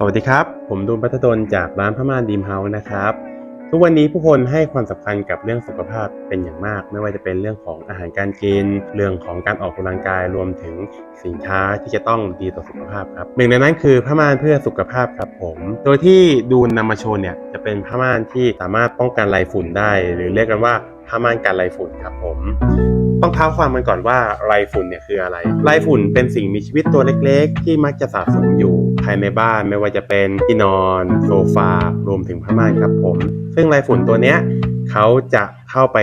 สวัสดีครับ ผมดูพัฒดลจากร้านพม่านดีมเฮาส์นะครับ ทุกวันนี้ผู้คนให้ความสำคัญกับเรื่องสุขภาพเป็นอย่างมาก ไม่ว่าจะเป็นเรื่องของอาหารการกิน เรื่องของการออกกำลังกายรวมถึงสินค้าที่จะต้องดีต่อสุขภาพครับหนึ่งในนั้นคือผ้าม่านเพื่อสุขภาพครับผม โดยที่ดูนำมาโชว์เนี่ยจะเป็นผ้าม่านที่สามารถป้องกันไรฝุ่นได้ หรือเรียกกันว่า ผ้าม่านกันไรฝุ่นครับผม ต้องเท้าความกันก่อนว่าไรฝุ่นเนี่ยคืออะไร ไรฝุ่นเป็นสิ่งมีชีวิตตัวเล็กๆ ที่มักจะสะสมอยู่ภายในบ้านไม่ว่าจะเป็นที่นอน โซฟารวมถึงผ้าม่านครับผม ซึ่งไรฝุ่นตัวเนี้ยเขาจะ เข้าไป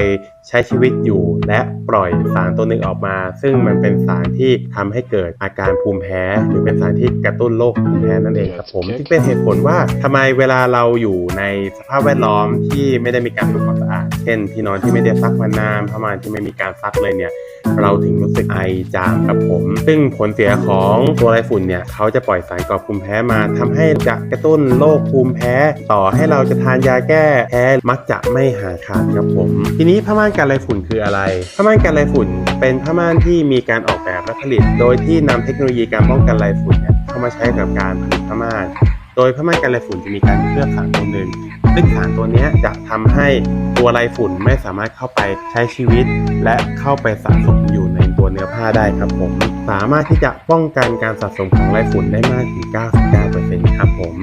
ใช้ชีวิตอยู่ และปล่อยสารตัวหนึ่งออกมา ซึ่งมันเป็นสารที่ทำให้เกิดอาการภูมิแพ้ หรือเป็นสารที่กระตุ้นโรคภูมิแพ้นั่นเองครับผมจึงเป็นเหตุผลว่าทำไมเวลาเราอยู่ในสภาพแวดล้อมที่ไม่ได้มีการทำความสะอาด เช่นที่นอนที่ไม่ได้ซักมานานผ้ามานที่ไม่มีการซักเลยเนี่ยเราถึงรู้สึกไอจามครับผม ซึ่งผลเสียของตัวไรฝุ่นเนี่ยเขาจะปล่อยสารก่อภูมิแพ้มาทำให้จะกระตุ้นโรคภูมิแพ้ ต่อให้เราจะทานยาแก้แพ้มักจะไม่หายขาดครับผมทีนี้ผ้าม่านกันไรฝุ่นคืออะไร ผ้าม่านกันไรฝุ่น เป็นผ้าม่านที่มีการออกแบบและผลิต โดยที่นำเทคโนโลยีการป้องกันไรฝุ่นเนี่ยเข้ามาใช้กับการผลิตผ้าม่าน โดยผ้าม่านกันไรฝุ่นจะมีการเคลือบสารตัวหนึ่งซึ่งสารตัวนี้จะทำให้ตัวไรฝุ่นไม่สามารถเข้าไปใช้ชีวิต และเข้าไปสะสมอยู่ในตัวเนื้อผ้าได้ครับผม สามารถที่จะป้องกันการสะสมของไรฝุ่นได้มากถึง 99%ครับผม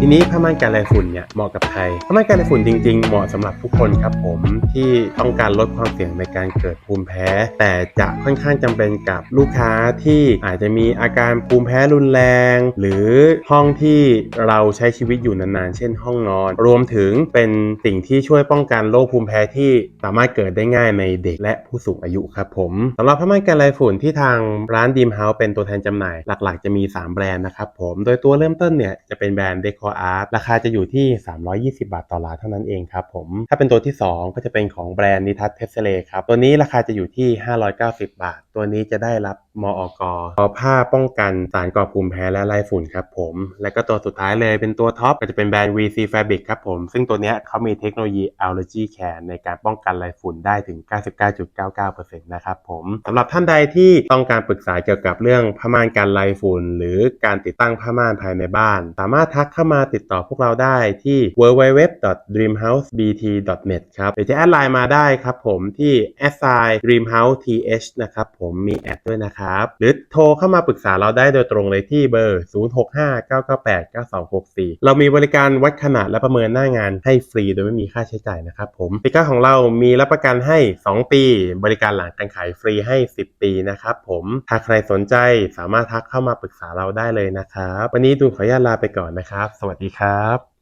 ทีนี้ผ้าม่านกันไรฝุ่นเนี่ยเหมาะกับใครผ้าม่านกันไรฝุ่นจริงๆ เหมาะสำหรับทุกคนครับผมที่ต้องการลดความเสี่ยงในการเกิดภูมิแพ้ แต่จะค่อนข้างจำเป็นกับลูกค้าที่อาจจะมีอาการภูมิแพ้รุนแรง หรือห้องที่เราใช้ชีวิตอยู่นานๆ เช่นห้องนอน รวมถึงเป็นสิ่งที่ช่วยป้องกันโรคภูมิแพ้ที่สามารถเกิดได้ง่ายในเด็กและผู้สูงอายุครับผมสำหรับผ้าม่านกันไรฝุ่นที่ทางร้านดีมเฮาส์เป็นตัวแทนจำหน่ายหลักๆ จะมี 3 แบรนด์นะครับผมโดยตัวเริ่มต้นเนี่ยจะเป็นแบรนด์เดคอ Deco Art ราคาจะอยู่ที่ 320 บาทต่อลาเท่านั้นเองครับผม ถ้าเป็นตัวที่ 2 ก็จะเป็นของแบรนด์นิทัศเทสเลครับ ตัวนี้ราคาจะอยู่ที่ 590 บาท ตัวนี้จะได้รับมออกอผ้าป้องกันสารก่อภูมิแพ้และไล่ฝุ่นครับผม และก็ตัวสุดท้ายเลยเป็นตัวท็อปก็จะเป็นแบรนด์ VC Fabric ครับผม ซึ่งตัวนี้เขามีเทคโนโลยี Allergy Care ในการป้องกันไล่ฝุ่นได้ถึง 99.99%นะครับผมสำหรับท่านใดที่ต้องการปรึกษาเกี่ยวกับเรื่องผ้าม่านกันไล่ฝุ่น หรือการติดตั้งผ้าม่านภายในบ้าน สามารถทักเข้ามาติดต่อพวกเราได้ที่ www.dreamhousebt.net ครับหรือจะแอดไลน์มาได้ครับผมที่ @dreamhouseth นะครับผมมีแอดด้วยนะครับ หรือโทรเข้ามาปรึกษาเราได้โดยตรงเลยที่เบอร์ 0659989264 เรามีบริการวัดขนาดและประเมินหน้างานให้ฟรีโดยไม่มีค่าใช้จ่ายนะครับผมปิก้าของเรามีรับประกันให้ 2 ปี บริการหลังการขายฟรีให้ 10 ปีนะครับผมถ้าใครสนใจสามารถทักเข้ามาปรึกษาเราได้เลยนะครับ วันนี้ดูขออนุญาตลาไปก่อนนะครับสวัสดีครับ